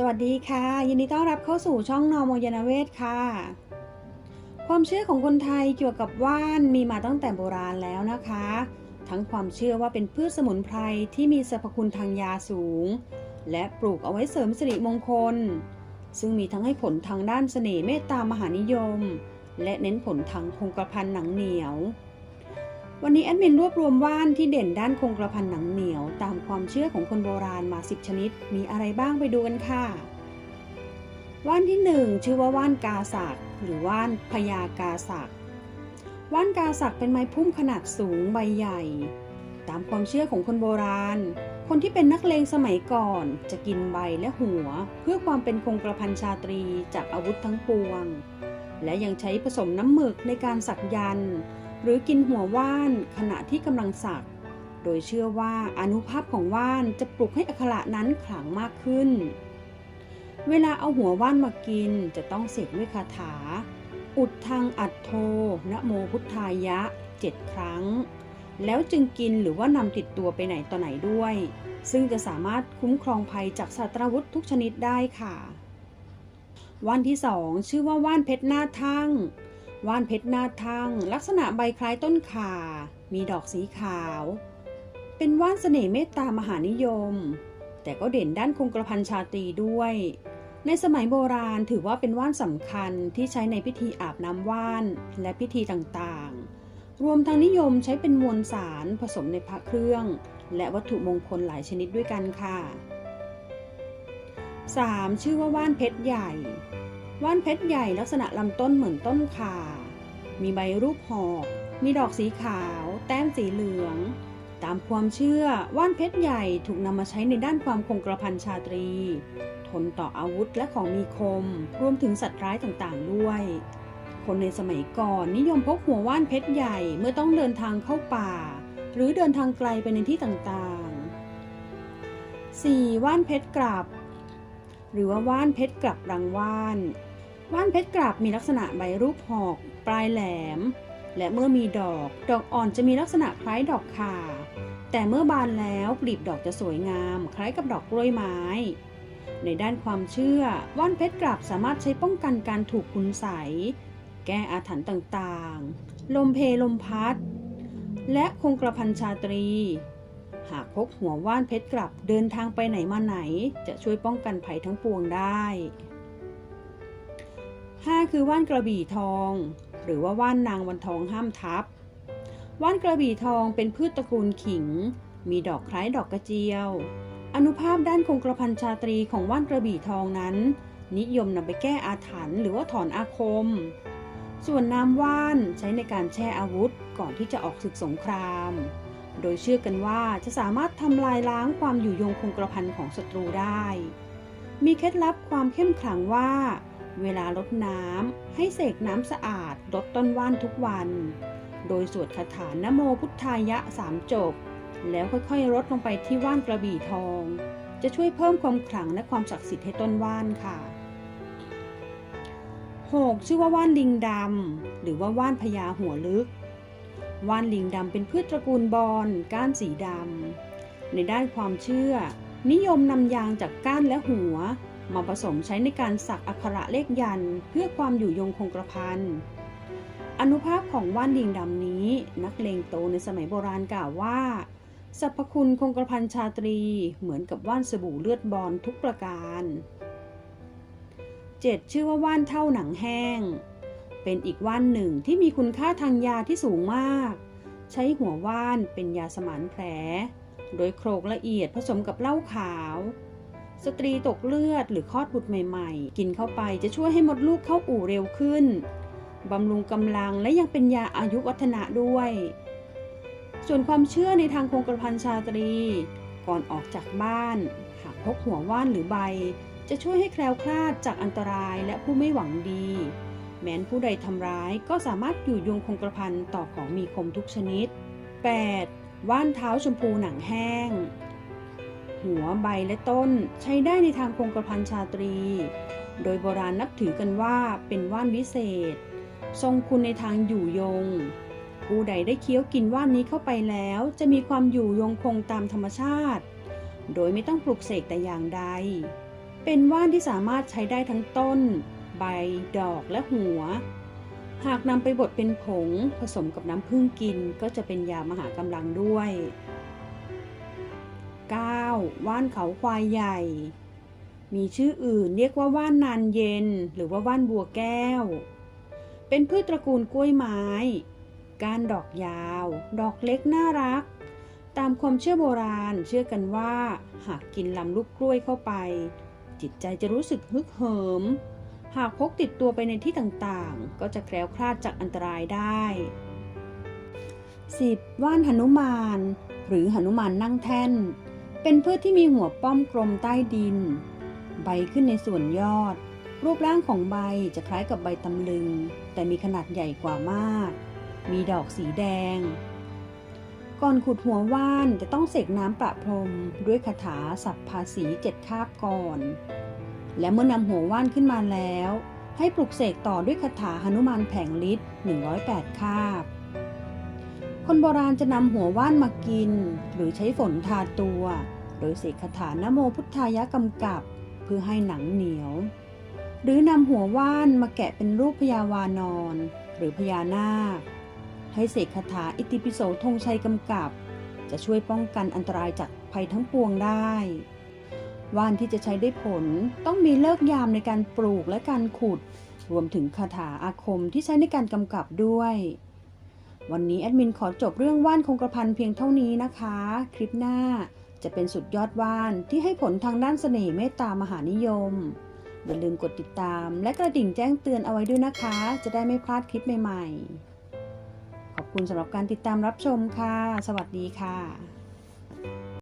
สวัสดีค่ะ ยินดีต้อนรับเข้าสู่ช่องนอมยนาเวศค่ะ ความเชื่อของคนไทยเกี่ยวกับว่านมีมาตั้งแต่โบราณแล้วนะคะ ทั้งความเชื่อว่าเป็นพืชสมุนไพรที่มีสรรพคุณทางยาสูง และปลูกเอาไว้เสริมสิริมงคล ซึ่งมีทั้งให้ผลทางด้านเสน่ห์เมตตามหานิยม และเน้นผลทางคงกระพันหนังเหนียว วันนี้แอดมินรวบรวมว่านที่เด่นด้านคงกระพันหนังเหนียว ตามความเชื่อของคนโบราณมา 10 ชนิด มีอะไรบ้างไปดูกันค่ะ ว่านที่ 1 ชื่อว่าว่านกาสักหรือว่านพญากาสักว่านกาสักเป็นไม้พุ่มขนาดสูงใบใหญ่ ตามความเชื่อของคนโบราณ คนที่เป็นนักเลงสมัยก่อน จะกินใบและหัว เพื่อความเป็นคงกระพันชาตรีจากอาวุธทั้งปวง และยังใช้ผสมน้ำหมึกในการสักยันต์ หรือกินหัวว่านขณะที่กำลังสัก โดยเชื่อว่าอนุภาพของว่านจะปลุกให้อักขระนั้นขลังมากขึ้น เวลาเอาหัวว่านมากินจะต้องเสกด้วยคาถา อุดทางอัดโทนะโมพุทธายะเจ็ดครั้ง แล้วจึงกินหรือว่านำติดตัวไปไหนต่อไหนด้วย ซึ่งจะสามารถคุ้มครองภัยจากสัตราวุธทุกชนิดได้ค่ะว่านที่สองชื่อว่าว่านเพชรหน้าทั่ง ว่านเพชรหน้าทั่ง ลักษณะใบคล้ายต้นข่า มีดอกสีขาว เป็นว่านเสน่ห์เมตตามหานิยม แต่ก็เด่นด้านคงกระพันชาตรีด้วย ในสมัยโบราณถือว่าเป็นว่านสำคัญที่ใช้ในพิธีอาบน้ำว่านและพิธีต่างๆ รวมทั้งนิยมใช้เป็นมวลสารผสมในพระเครื่อง และวัตถุมงคลหลายชนิดด้วยกันค่ะ 3. ชื่อว่าว่านเพชรใหญ่ ว่านเพชรใหญ่ลักษณะลำต้นเหมือนต้นข่า มีใบรูปหอกมีดอกสีขาว แต้มสีเหลือง ตามความเชื่อว่านเพชรใหญ่ถูกนำมาใช้ในด้านความคงกระพันชาตรี ทนต่ออาวุธและของมีคม รวมถึงสัตว์ร้ายต่างๆด้วย คนในสมัยก่อนนิยมพกหัวว่านเพชรใหญ่เมื่อต้องเดินทางเข้าป่า หรือเดินทางไกลไปในที่ต่างๆ 4. ว่านเพชรกลับ หรือว่าว่านเพชรกลับรังว่าน ว่านเพชรกลับมีลักษณะใบรูปหอก ปลายแหลม และเมื่อมีดอก ดอกอ่อนจะมีลักษณะคล้ายดอกข่า แต่เมื่อบานแล้วกลีบดอกจะสวยงาม คล้ายกับดอกกล้วยไม้ ในด้านความเชื่อ ว่านเพชรกลับสามารถใช้ป้องกันการถูกคุณใส แก้อาถรรพ์ต่างๆ ลมเพลมพัด และคงกระพันชาตรี หากพกหัวว่านเพชรกลับเดินทางไปไหนมาไหน จะช่วยป้องกันภัยทั้งปวงได้ 5. คือว่านกระบี่ทอง หรือว่าว่านนางวันทองห้ามทับ ว่านกระบี่ทองเป็นพืชตระกูลขิง มีดอกคล้ายดอกกระเจียว อนุภาพด้านคงกระพันชาตรีของว่านกระบี่ทองนั้น นิยมนำไปแก้อาถรรพ์หรือว่าถอนอาคม ส่วนน้ำว่านใช้ในการแช่อาวุธก่อนที่จะออกศึกสงคราม โดยเชื่อกันว่าจะสามารถทำลายล้างความอยู่ยงคงกระพันของศัตรูได้ มีเคล็ดลับความเข้มขลังว่า เวลาลดน้ำให้เสกน้ำสะอาดลดต้นว่านทุกวัน โดยสวดคาถานโมพุทธายะสามจบ แล้วค่อยๆลดลงไปที่ว่านกระบี่ทอง จะช่วยเพิ่มความขลังและความศักดิ์สิทธิ์ให้ต้นว่านค่ะ 6. ชื่อว่าว่านลิงดำหรือว่าว่านพญาหัวลึก ว่านลิงดำเป็นพืชตระกูลบอน ก้านสีดำ ในด้านความเชื่อ นิยมนำยางจากก้านและหัว มาผสมใช้ในการสักอักขระเลขยันเพื่อความอยู่ยงคงกระพันอนุภาพของว่านลิงดำนี้ นักเลงโตในสมัยโบราณกล่าวว่าสรรพคุณคงกระพันชาตรีเหมือนกับว่านสบู่เลือดบอลทุกประการ 7. ชื่อว่าว่านเท่าหนังแห้ง เป็นอีกว่านหนึ่งที่มีคุณค่าทางยาที่สูงมาก ใช้หัวว่านเป็นยาสมานแผล โดยโครกละเอียดผสมกับเหล้าขาว สตรีตกเลือดหรือคลอดบุตรใหม่ ๆ กินเข้าไปจะช่วยให้มดลูกเข้าอู่เร็วขึ้นบำรุงกำลังและยังเป็นยาอายุวัฒนะด้วย ส่วนความเชื่อในทางคงกระพันชาตรี ก่อนออกจากบ้าน หากพกหัวว่านหรือใบ จะช่วยให้แคล้วคลาดจากอันตรายและผู้ไม่หวังดี แม้นผู้ใดทำร้ายก็สามารถอยู่ยงคงกระพันต่อของมีคมทุกชนิด 8. ว่านเท้าชมพูหนังแห้ง หัวใบและต้นใช้ได้ในทางคงกระพันชาตรี โดยโบราณนับถือกันว่าเป็นว่านวิเศษ ทรงคุณในทางอยู่ยง ผู้ใดได้เคี้ยวกินว่านนี้เข้าไปแล้ว จะมีความอยู่ยงคงตามธรรมชาติ โดยไม่ต้องปลุกเสกแต่อย่างใด เป็นว่านที่สามารถใช้ได้ทั้งต้น ใบ ดอกและหัว หากนำไปบดเป็นผงผสมกับน้ำผึ้งกินก็จะเป็นยามหากำลังด้วย 9. ว่านเขาควายใหญ่ มีชื่ออื่นเรียกว่าว่านนานเย็น หรือว่าว่านบัวแก้ว เป็นพืชตระกูลกล้วยไม้ก้านดอกยาว ดอกเล็กน่ารัก ตามความเชื่อโบราณเชื่อกันว่า หากกินลำลูกกล้วยเข้าไป จิตใจจะรู้สึกฮึกเหิม หากพกติดตัวไปในที่ต่างๆ ก็จะแคล้วคลาดจากอันตรายได้ 10. ว่านหนุมาน หรือหนุมานนั่งแท่น เป็นพืชที่มีหัวป้อมกลมใต้ดิน ใบขึ้นในส่วนยอด รูปร่างของใบจะคล้ายกับใบตำลึง แต่มีขนาดใหญ่กว่ามาก มีดอกสีแดง ก่อนขุดหัวว่านจะต้องเสกน้ำประพรม ด้วยคาถาสัพภาษีเจ็ดคาบก่อน และเมื่อนำหัวว่านขึ้นมาแล้ว ให้ปลุกเสกต่อด้วยคาถาหนุมานแผงฤทธิ์108 คาบ คนโบราณจะนำหัวว่านมากิน หรือใช้ฝนทาตัว โดยเสกคาถานโมพุทธายะกำกับ เพื่อให้หนังเหนียว หรือนำหัวว่านมาแกะเป็นรูปพญาวานอนหรือพญานาค ให้เสกคาถาอิติปิโสธงชัยกำกับ จะช่วยป้องกันอันตรายจากภัยทั้งปวงได้ ว่านที่จะใช้ได้ผลต้องมีเลิกยามในการปลูกและการขุด รวมถึงคาถาอาคมที่ใช้ในการกำกับด้วย วันนี้แอดมินขอจบเรื่องว่านคงกระพันเพียงเท่านี้นะคะ คลิปหน้าจะเป็นสุดยอดว่านที่ให้ผลทางด้านเสน่ห์เมตตามหานิยม อย่าลืมกดติดตาม และกระดิ่งแจ้งเตือนเอาไว้ด้วยนะคะ จะได้ไม่พลาดคลิปใหม่ ๆ ขอบคุณสำหรับการติดตามรับชมค่ะ สวัสดีค่ะ